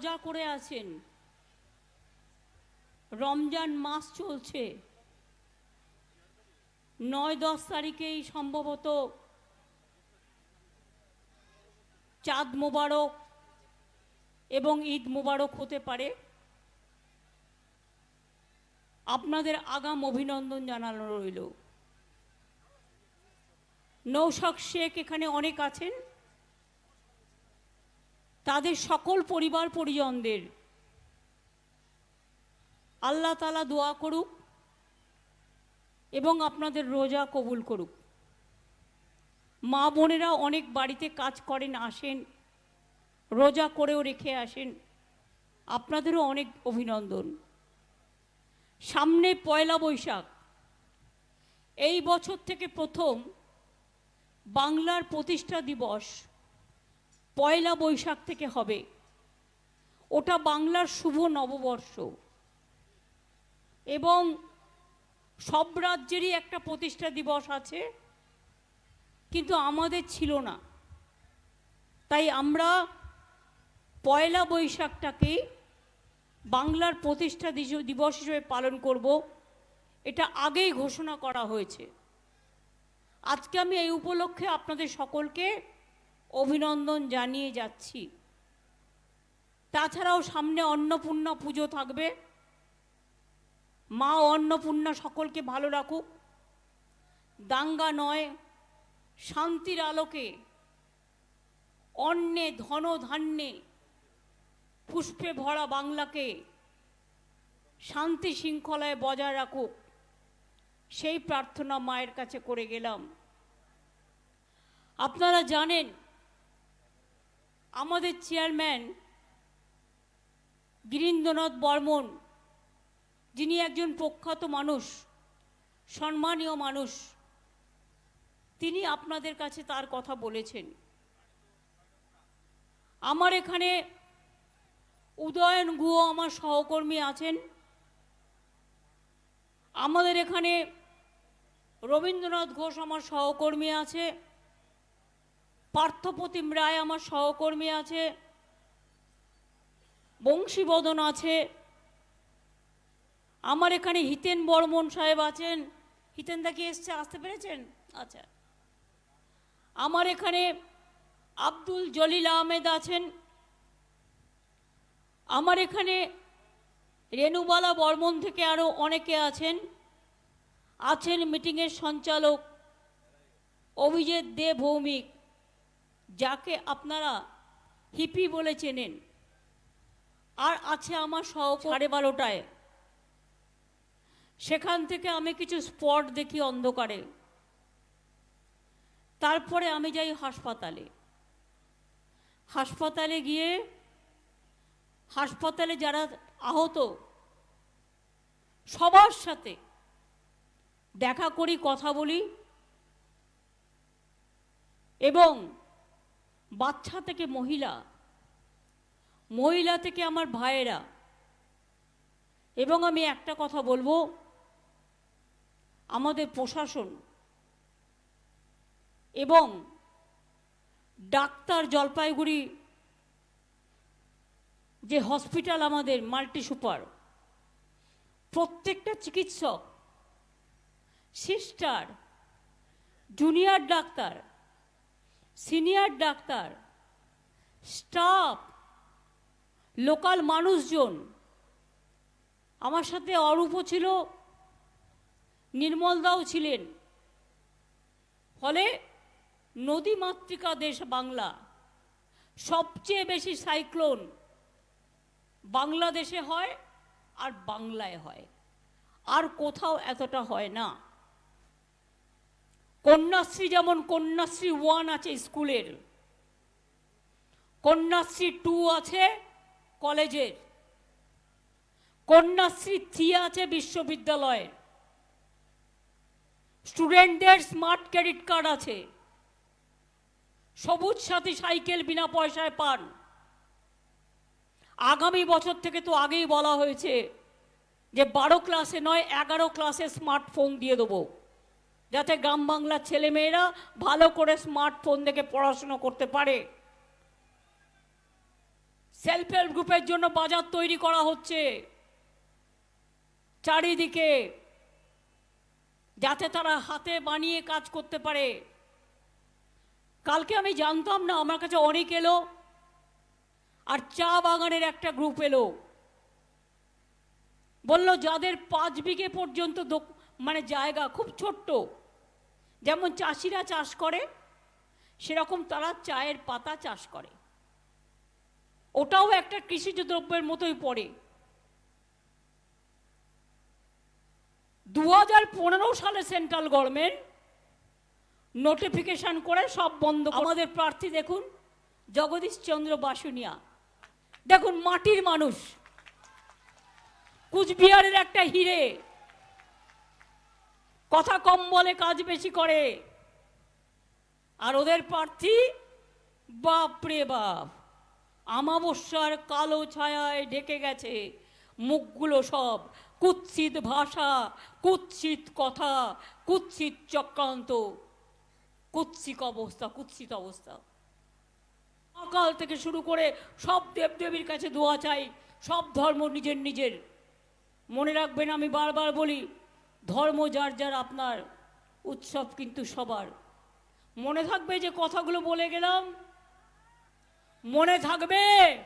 রোজা করে আছেন। রমজান মাস চলছে। নয় দশ তারিখেই সম্ভবত চাঁদ মোবারক এবং ঈদ মোবারক হতে পারে। আপনাদের আগাম অভিনন্দন জানানো রইল। নৌশক শেখ এখানে অনেক আছেন। তাদের সকল পরিবার পরিজনদের। আল্লাহ তালা দোয়া করুক এবং আপনাদের রোজা কবুল করুক। মা বোনেরা অনেক বাড়িতে কাজ করেন, আসেন, রোজা করেও রেখে আসেন। আপনাদেরও অনেক অভিনন্দন। সামনে পয়লা বৈশাখ। এই বছর থেকে প্রথম বাংলার প্রতিষ্ঠা দিবস। পয়লা বৈশাখ থেকে হবে। ওটা বাংলার শুভ নববর্ষ। এবং সব রাজ্যেরই একটা প্রতিষ্ঠা দিবস আছে, কিন্তু আমাদের ছিল না। তাই আমরা পয়লা বৈশাখটাকে বাংলার প্রতিষ্ঠা দিবস হিসেবে পালন করব, এটা আগেই ঘোষণা করা হয়েছে। আজকে আমি এই উপলক্ষে আপনাদের সকলকে অভিনন্দন জানিয়ে যাচ্ছি। তাছাড়াও সামনে অন্নপূর্ণা পুজো থাকবে। মা অন্নপূর্ণা সকলকে ভালো রাখুক। দাঙ্গা নয়, শান্তির আলোকে অন্নে ধন ধান্যে পুষ্পে ভরা বাংলাকে শান্তি শৃঙ্খলায় বজায় রাখুক। সেই প্রার্থনা মায়ের কাছে করে গেলাম। আপনারা জানেন আমাদের চেয়ারম্যান গিরীন্দ্রনাথ বর্মন, যিনি একজন প্রখ্যাত মানুষ, সম্মানীয় মানুষ, তিনি আপনাদের কাছে তার কথা বলেছেন। আমার এখানে উদয়ন গুহ আমার সহকর্মী আছেন। আমাদের এখানে রবীন্দ্রনাথ ঘোষ আমার সহকর্মী আছে। পার্থপ্রতিম রায় আমার সহকর্মী আছে, বংশীবদন আছে, আমার এখানে হিতেন বর্মন সাহেব আছেন। হিতেন দা কি এসছে, আসতে পেরেছেন? আচ্ছা। আমার এখানে আব্দুল জলিল আহমেদ আছেন। আমার এখানে রেণুবালা বর্মন থেকে আরও অনেকে আছেন। আছেন মিটিংয়ের সঞ্চালক অভিজিৎ দে ভৌমিক। যাকে আপনারা হিপি বলে চেনেন। আর আছে আমার সহ সাড়ে বারোটায়। সেখান থেকে আমি কিছু স্পট দেখি অন্ধকারে। তারপরে আমি যাই হাসপাতালে। হাসপাতালে গিয়ে হাসপাতালে যারা আহত সবার সাথে দেখা করি কথা বলি। এবং বাচ্চা থেকে মহিলা মহিলা থেকে আমার ভাইয়েরা। এবং আমি একটা কথা বলব, আমাদের প্রশাসন এবং ডাক্তার জলপাইগুড়ি যে হসপিটাল আমাদের মাল্টি সুপার, প্রত্যেকটা চিকিৎসক, sister, junior doctor senior doctor, staff, local মানুষজন। আমার সাথে অরূপও ছিল নির্মলদাও ছিলেন। ফলে নদী মাতৃকা দেশ বাংলা। সবচেয়ে বেশি সাইক্লোন বাংলাদেশে হয় আর বাংলায় হয়। আর কোথাও এতটা হয় না। কন্যাশ্রী যেমন কন্যাশ্রী ওয়ান আছে স্কুলের, কন্যাশ্রী টু আছে কলেজের, কন্যাশ্রী থ্রি আছে বিশ্ববিদ্যালয়ের। স্টুডেন্টদের স্মার্ট ক্রেডিট কার্ড আছে, সবুজ সাথী সাইকেল বিনা পয়সায় পান। আগামী বছর থেকে তো আগেই বলা হয়েছে যে বারো ক্লাসে নয়, এগারো ক্লাসে স্মার্টফোন দিয়ে দেবো। যাতে গ্রাম বাংলার ছেলেমেয়েরা ভালো করে স্মার্টফোন দেখে পড়াশুনো করতে পারে। সেলফ হেল্প গ্রুপের জন্য বাজার তৈরি করা হচ্ছে। চারিদিকে যাতে তারা হাতে বানিয়ে কাজ করতে পারে। কালকে আমি জানতাম না, আমার কাছে অনেক এলো। আর চা বাগানের একটা গ্রুপ এলো। বলল, যাদের পাঁচ বিঘে পর্যন্ত মানে জায়গা খুব ছোট্ট যেমন চাষিরা চাষ করে, সেরকম তারা চায়ের পাতা চাষ করে। ওটাও একটা কৃষিজ দ্রব্যের মতোই পড়ে। দু সালে সেন্ট্রাল গভর্নমেন্ট নোটিফিকেশন করে সব বন্ধ আমাদের প্রার্থী দেখুন, জগদীশ চন্দ্র বাসুনিয়া। দেখুন, মাটির মানুষ। কুচবিহারের একটা হিরে। কথা কম বলে কাজ বেশি করে। আর ওদের প্রার্থী, বাপরে বাপ, আমাবস্যার কালো ছায়ায় ঢেকে গেছে মুখগুলো সব। কুৎসিত ভাষা, কুৎসিত কথা, কুৎসিত চক্রান্ত। কুৎসিক অবস্থা, কুৎসিত অবস্থা। সকাল থেকে শুরু করে সব দেবদেবীর কাছে দোয়া চাই, সব ধর্ম নিজের নিজের। মনে রাখবেন আমি বারবার বলি ধর্ম যার যার আপনার উৎসব কিন্তু সবার। মনে থাকবে যে কথাগুলো বলে গেলাম? মনে থাকবে?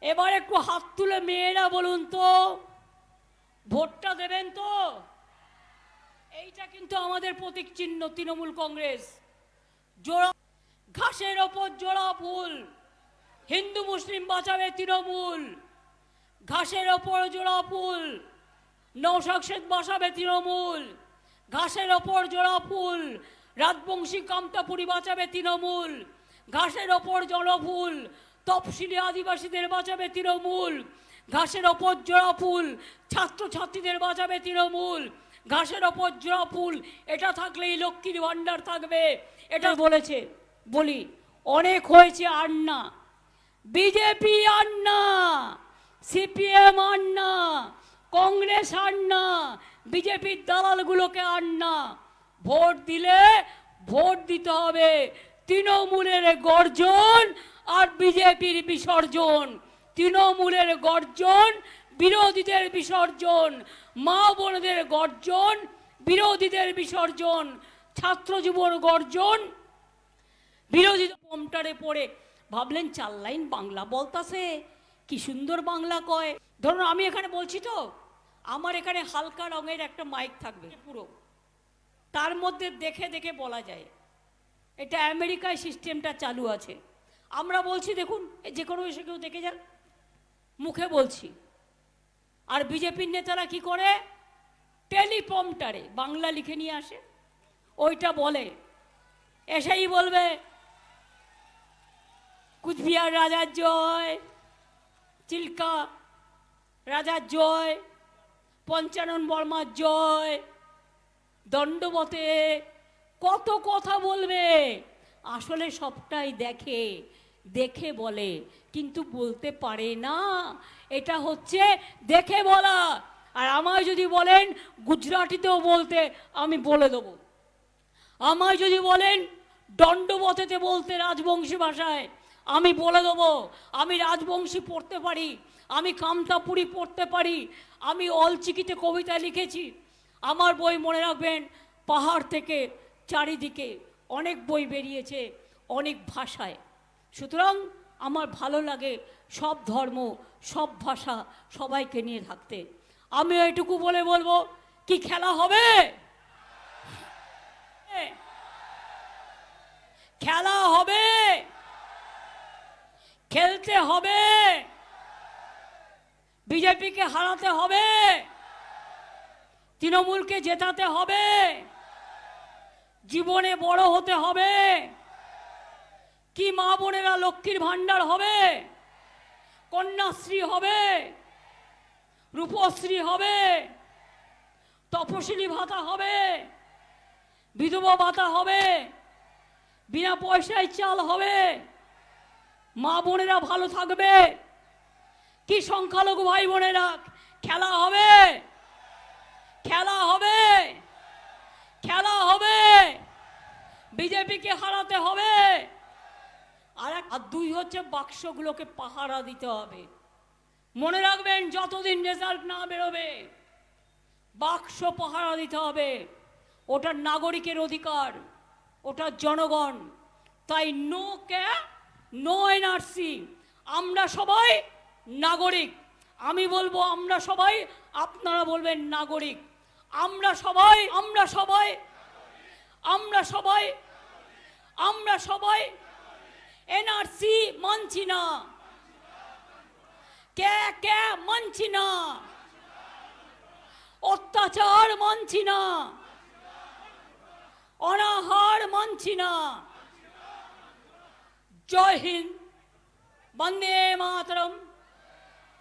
এবার একটু হাত তুলে মেয়েরা বলুন তো, ভোটটা দেবেন তো? এইটা কিন্তু আমাদের প্রতীক চিহ্ন, তৃণমূল কংগ্রেস। জোড়া, ঘাসের ওপর জোড়া ফুল। হিন্দু, মুসলিম বাঁচাবে তৃণমূল। ঘাসের ওপর জোড়া ফুল। শেখ বাঁচাবে তৃণমূল। ঘাসের ওপর জোড়া ফুল, রাজবংশী কামতাপুরি বাঁচাবে তৃণমূল। ঘাসের ওপর জলফুল তফসিলি আদিবাসীদের বাঁচাবে তৃণমূল। ঘাসের ওপর জোড়া ফুল, ছাত্রছাত্রীদের বাঁচাবে তৃণমূল। ঘাসের ওপর জোড়া ফুল, এটা থাকলেই লক্ষ্মীর ভাণ্ডার থাকবে। এটা বলেছে, বলি, অনেক হয়েছে আর না বিজেপি আর না সিপিএম আর না কংগ্রেস আর না বিজেপির দালালগুলোকে আর না ভোট দিলে ভোট দিতে হবে তৃণমূলের গর্জন আর বিজেপির বিসর্জন। তৃণমূলের গর্জন, বিরোধীদের বিসর্জন, মা বোনদের গর্জন, বিরোধীদের বিসর্জন, ছাত্র যুবর গর্জন। বিরোধী কমটারে পড়ে। ভাবলেন চার লাইন বাংলা বলতাছে, কি সুন্দর বাংলা কয়। ধরুন আমি এখানে বলছি তো আমার এখানে হালকা রঙের একটা মাইক থাকবে, পুরো। তার মধ্যে দেখে দেখে বলা যায়, এটা আমেরিকায় সিস্টেমটা চালু আছে। আমরা বলছি, দেখুন যে কোনো এসে কেউ দেখে যান। মুখে বলছি। আর বিজেপির নেতারা কি করে? টেলিপম্পটারে বাংলা লিখে নিয়ে আসে। ওইটা বলে। এসেই বলবে, কুচবিহার রাজার জয়, চিল্কা রাজার জয়। পঞ্চানন বর্মার জয়। দণ্ডবতে কত কথা বলবে? আসলে সবটাই দেখে দেখে বলে, কিন্তু বলতে পারে না। এটা হচ্ছে দেখে বলা। আর আমায় যদি বলেন, গুজরাটিতেও বলতে আমি বলে দেবো। আমায় যদি বলেন, দণ্ডবতেতে বলতে রাজবংশী ভাষায় আমি বলে দেবো, আমি রাজবংশী পড়তে পারি, আমি কামতাপুরি পড়তে পারি, আমি অলচিকিতে কবিতা লিখেছি। আমার বই মনে রাখবেন, পাহাড় থেকে চারিদিকে অনেক বই বেরিয়েছে, অনেক ভাষায়। সুতরাং আমার ভালো লাগে সব ধর্ম, সব ভাষা সবাইকে নিয়ে থাকতে। আমি এইটুকু বলে বলব, কি খেলা হবে? খেলা হবে খেলতে হবে। বিজেপিকে হারাতে হবে। তৃণমূলকে জেতাতে হবে। জীবনে বড় হতে হবে। কি মা বোনেরা লক্ষ্মীর ভাণ্ডার হবে? কন্যাশ্রী হবে? রূপশ্রী হবে? তপশিলি ভাতা হবে? বিধবা ভাতা হবে? বিনা পয়সায় চাল হবে? মা বোনেরা ভালো থাকবে। কি সংখ্যালঘু ভাই বোনেরা, খেলা হবে? খেলা হবে? খেলা হবে? বিজেপিকে হারাতে হবে? আর এক আর দুই হচ্ছে বাক্সগুলোকে পাহারা দিতে হবে। মনে রাখবেন, যতদিন রেজাল্ট না বেরোবে, বাক্স পাহারা দিতে হবে। ওটা নাগরিকের অধিকার, ওটা জনগণ। তাই নো কে নো এনআরসি আমরা সবাই নাগরিক। আমি বলব আমরা সবাই, আপনারা বলবেন নাগরিক। আমরা সবাই আমরা সবাই আমরা সবাই আমরা সবাই এনআরসি মানছি না। কে কে মানছি না। অত্যাচার মানছি না। অনাহার মানছি না। জয় হিন্দ। বন্দে মাতরম।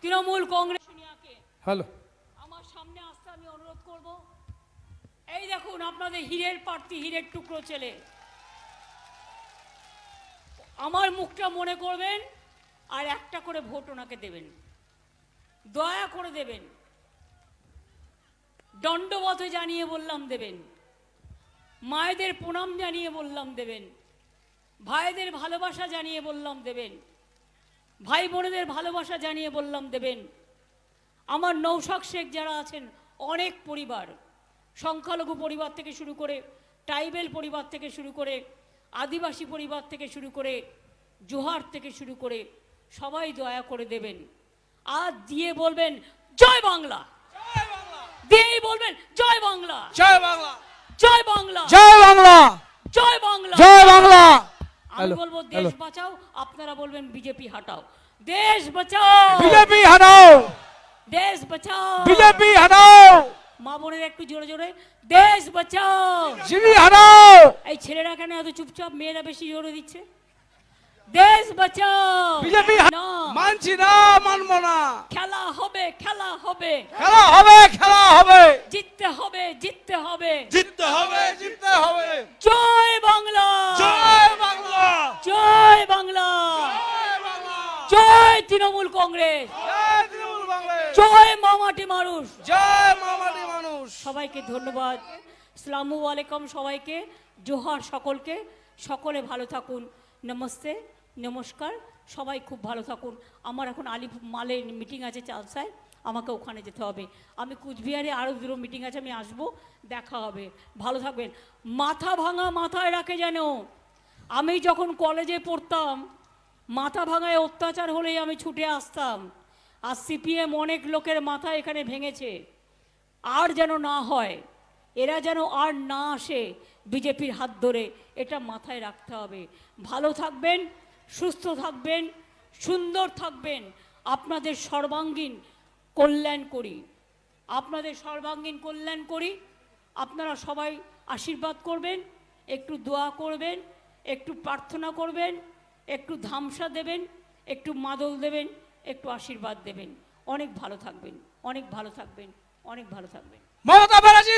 তৃণমূল কংগ্রেস হ্যালো। আমার সামনে আসতে আমি অনুরোধ করব। এই দেখুন আপনাদের হীরের প্রার্থী হীরের টুকরো ছেলে আমার মুখটা মনে করবেন আর একটা করে ভোট ওনাকে দেবেন। দয়া করে দেবেন। দণ্ডবত জানিয়ে বললাম দেবেন। মায়েদের প্রণাম জানিয়ে বললাম দেবেন। ভাইদের ভালোবাসা জানিয়ে বললাম দেবেন। ভাই বোনেদের ভালোবাসা জানিয়ে বললাম দেবেন। আমার নৌশাক শেখ যারা আছেন অনেক পরিবার সংখ্যালঘু পরিবার থেকে শুরু করে ট্রাইবেল পরিবার থেকে শুরু করে আদিবাসী পরিবার থেকে শুরু করে জোহার থেকে শুরু করে সবাই দয়া করে দেবেন। আর দিয়ে বলবেন জয় বাংলা। দিয়েই বলবেন জয় বাংলা। জয় বাংলা। জয় বাংলা। জয় বাংলা। জয় বাংলা। জয় বাংলা। আমি বলব দেশ বাঁচাও আপনারা বলবেন বিজেপি হাটাও। দেশ বাঁচাও! বিজেপি হাটাও! দেশ বাঁচাও! বিজেপি হাটাও! মা বোনের একটু জোরে জোরে দেশ বাঁচাও! জিবি হাটাও! এই ছেলেরা কেন এত চুপচাপ মেয়েরা বেশি জোরে দিচ্ছে? দেশ বাঁচাও! বিজেপি মানছি না মানবো না। খেলা হবে খেলা হবে। খেলা হবে খেলা হবে। জিততে হবে জিততে হবে। জিততে হবে জিততে হবে। জয় বাংলা! জয় বাংলা জয় বাংলা জয় বাংলা জয় তৃণমূল কংগ্রেস। জয় মামাটি মানুষ। জয় মামাটি মানুষ। সবাইকে ধন্যবাদ। সালামু আলাইকুম সবাইকে জোহার সকলকে। সকলে ভালো থাকুন। নমস্তে নমস্কার। সবাই খুব ভালো থাকুন। আমার এখন আলিপ মালের মিটিং আছে চালসায় আমাকে ওখানে যেতে হবে। আমি কুচবিহারে আরও দুটো মিটিং আছে আমি আসব দেখা হবে। ভালো থাকবেন। মাথা ভাঙা মাথায় রাখে যেন। আমি যখন কলেজে পড়তাম মাথা ভাঙায় অত্যাচার হলেই আমি ছুটে আসতাম। আর সিপিএম অনেক লোকের মাথা এখানে ভেঙেছে। আর যেন না হয়, এরা যেন আর না আসে বিজেপির হাত ধরে, এটা মাথায় রাখতে হবে। ভালো থাকবেন, সুস্থ থাকবেন, সুন্দর থাকবেন। আপনাদের সর্বাঙ্গীন কল্যাণ করি। আপনাদের সর্বাঙ্গীন কল্যাণ করি। আপনারা সবাই আশীর্বাদ করবেন, একটু দোয়া করবেন, একটু প্রার্থনা করবেন। একটু ধামসা দেবেন, একটু মাদল দেবেন, একটু আশীর্বাদ দেবেন। অনেক ভালো থাকবেন, অনেক ভালো থাকবেন, অনেক ভালো থাকবেন। মমতা ব্যানার্জি